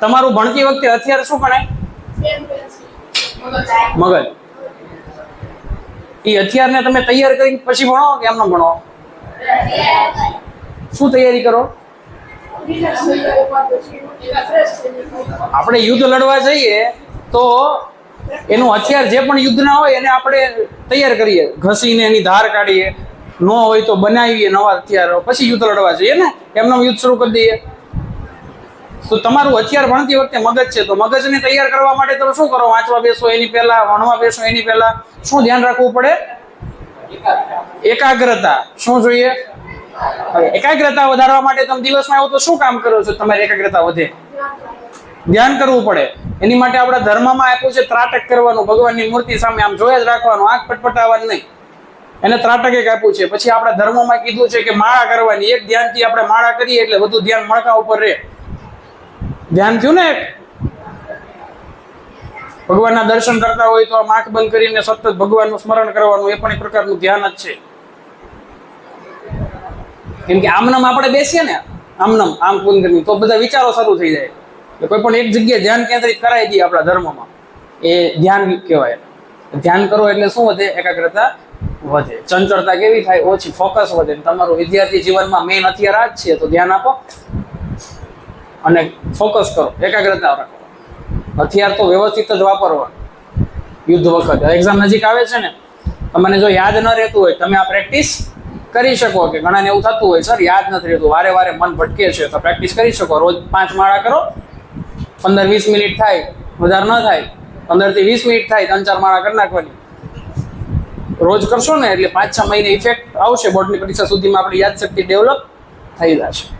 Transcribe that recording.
તમારું ભણતી વખતે હથિયાર શું ભણાય મગજ. એ હથિયારને તમે તૈયાર કરી પછી ભણો કે એમનો ભણો? શું તૈયારી કરો? આપણે યુદ્ધ લડવા જઈએ તો એનું હથિયાર જે પણ યુદ્ધ ના હોય એને આપણે તૈયાર કરીએ. ઘસીને એની ધાર કાઢીએ. ન હોય તો બનાવીએ નવા હથિયારો. પછી યુદ્ધ લડવા જઈએ ને? એમનો યુદ્ધ શરૂ કરી દઈએ. તો તમારું હથિયાર ભણતી વખતે મગજ છે, તો મગજને તૈયાર કરવા માટે તમે શું કરો? વાંચવા બેસો એની પહેલા, ભણવા બેસો એની પહેલા. શું ધ્યાન રાખવું પડે? એકાગ્રતા. શું જોઈએ? એકાગ્રતા વધારવા માટે તમે દિવસમાં આવો તો શું કામ કરો છો? તમારી એકાગ્રતા વધે. ધ્યાન કરવું પડે. એની માટે આપણા ધર્મમાં આપ્યું છે ત્રાટક કરવાનું. ભગવાનની મૂર્તિ સામે આમ જોયા જ રાખવાનું. આંખ પટપટાવવાની નહીં. એને ત્રાટક એક આપ્યું છે. પછી આપણા ધર્મમાં કીધું છે કે માળા કરવાની. એક ધ્યાનથી આપણે માળા કરીએ એટલે બધું ધ્યાન મણકા ઉપર રહે. ધ્યાન થયું ને ભગવાનના દર્શન કરતા હોય તો આમ આંખ બંધ કરીને સતત ભગવાનનું સ્મરણ કરવાનું એ પણ એક પ્રકારનું ધ્યાન જ છે. કેમ કે આમનામ આપણે બેસીએ ને, આમનામ, આમ પૂન કરીને તો બધા વિચારો શરૂ થઈ જાય. એટલે કોઈ પણ એક જગ્યાએ ધ્યાન કેન્દ્રિત કરાવી દઈએ આપણા ધર્મમાં. એ ધ્યાન કહેવાય. ધ્યાન કરો એટલે શું વધે? એકાગ્રતા વધે. ચંચળતા કેવી થાય? ઓછી ફોકસ વધે. તમારું વિદ્યાર્થી જીવનમાં મેઇન અત્યારે આ જ છે, તો ધ્યાન આપો. અને ફોકસ કરો, એકાગ્રતા રાખો. હથિયાર તો વ્યવસ્થિત જ વાપરવા યુદ્ધ વખતે. એક્ઝામ નજીક આવે છે ને, તમને જો યાદ ન રહેતું હોય, તમે આ પ્રેક્ટિસ કરી શકો કે ઘણાને એવું થતું હોય, સર, યાદ નથી રહેતું. વારે વારે મન ભટકે છે, તો પ્રેક્ટિસ કરી શકો. રોજ પાંચ માળા કરો, પંદર વીસ મિનિટ થાય, વધારે ન થાય, પંદરથી વીસ મિનિટ થાય, ત્રણ ચાર માળા કરી નાખવાની. રોજ કરશો ને, એટલે પાંચ છ મહિને ઇફેક્ટ આવશે. બોર્ડની પરીક્ષા સુધીમાં આપણી યાદશક્તિ ડેવલપ થઈ જશે.